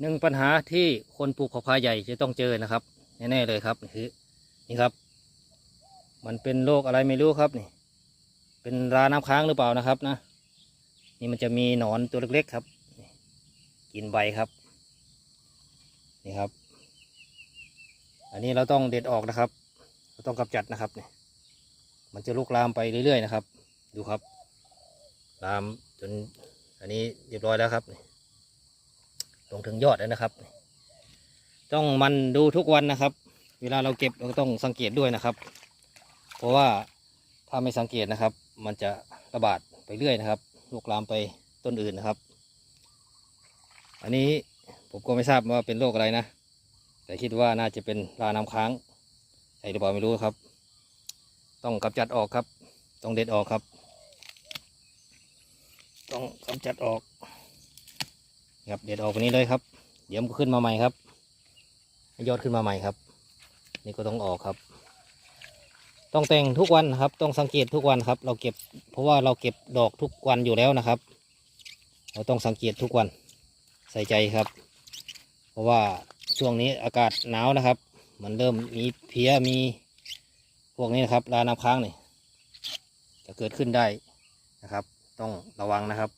หนึ่งปัญหาที่คนปลูกขอพาใหญ่จะต้องเจอนะครับ แน่ๆเลยครับนี่คือนี่ครับ มันเป็นโรคอะไรไม่รู้ครับนี่ เป็นราน้ำค้างหรือเปล่านะครับนะ นี่มันจะมีหนอนตัวเล็กๆครับ กินใบครับ นี่ครับ อันนี้เราต้องเด็ดออกนะครับ เราต้องกำจัดนะครับเนี่ยมันจะลุกลามไปเรื่อยๆนะครับ ดูครับ ลามจนอันนี้เรียบร้อยแล้วครับนี่ ลงถึงยอดแล้วนะครับ ต้องมันดูทุกวันนะครับ เวลาเราเก็บเราก็ต้องสังเกตด้วยนะครับ เพราะว่าถ้าไม่สังเกตนะครับ มันจะระบาดไปเรื่อยนะครับลุกลามไปต้นอื่นนะครับ อันนี้ผมก็ไม่ทราบว่าเป็นโรคอะไรนะ แต่คิดว่าน่าจะเป็นราน้ำค้างใช่หรือเปล่าไม่รู้ครับ ต้องกำจัดออกครับ ต้องเด็ดออกครับ ต้องกำจัดออก ครับเด็ดออกวันนี้เลยครับ เดี๋ยวมันก็ขึ้นมาใหม่ครับยอดขึ้นมาใหม่ครับ นี่ก็ต้องออกครับ ต้องแต่งทุกวันครับ ต้องสังเกตทุกวันครับ เราเก็บ เพราะว่าเราเก็บดอกทุกวันอยู่แล้วนะครับ เราต้องสังเกตทุกวันใส่ใจครับ เพราะว่าช่วงนี้อากาศหนาวนะครับ มันเริ่มมีเพี้ยมีพวกนี้นะครับราน้ำค้างนี่จะเกิดขึ้นได้นะครับ ต้องระวังนะครับ